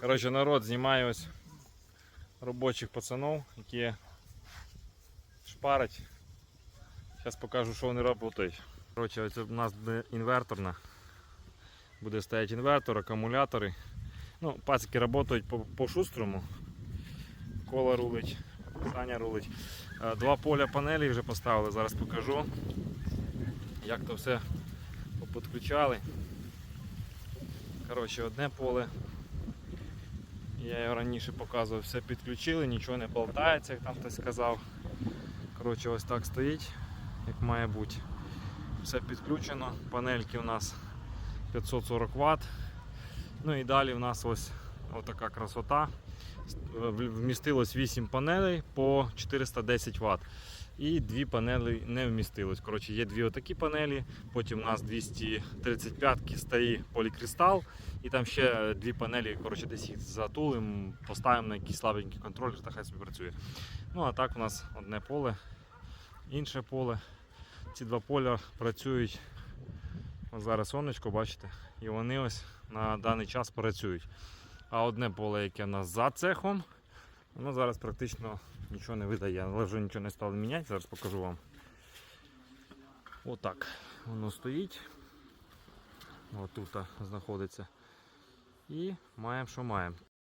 Коротше, народ знімає ось робочих пацанов, які шпарять. Зараз покажу, що вони роблять. Коротше, ось у нас буде інверторна. Буде стояти інвертор, акумулятори. Ну, пацики працюють по, шустрому. Кола рулить, Саня рулить. Е, Два поля панелі вже поставили, зараз покажу. Як то все підключали. Коротше, одне поле. Я його раніше показував, все підключили, нічого не болтається, як там хтось сказав. Коротше, ось так стоїть, як має бути. Все підключено. Панельки у нас 540 Вт. Ну і далі у нас ось така красота. Вмістилось 8 панелей по 410 Вт. І дві панелі не вмістилось. Коротше, є дві отакі панелі, потім у нас 235 старі полікристал, і там ще дві панелі, коротше, десь їх затулимо, поставимо на якийсь слабенький контролер, та хай собі працює. Ну а так у нас одне поле, інше поле. Ці два поля працюють. Ось зараз сонечко, бачите, і вони ось на даний час працюють. А одне поле, яке у нас за цехом, воно зараз практично нічого не видає, але вже нічого не стало міняти, зараз покажу вам. Отак воно стоїть. Отут знаходиться. І маємо, що маємо.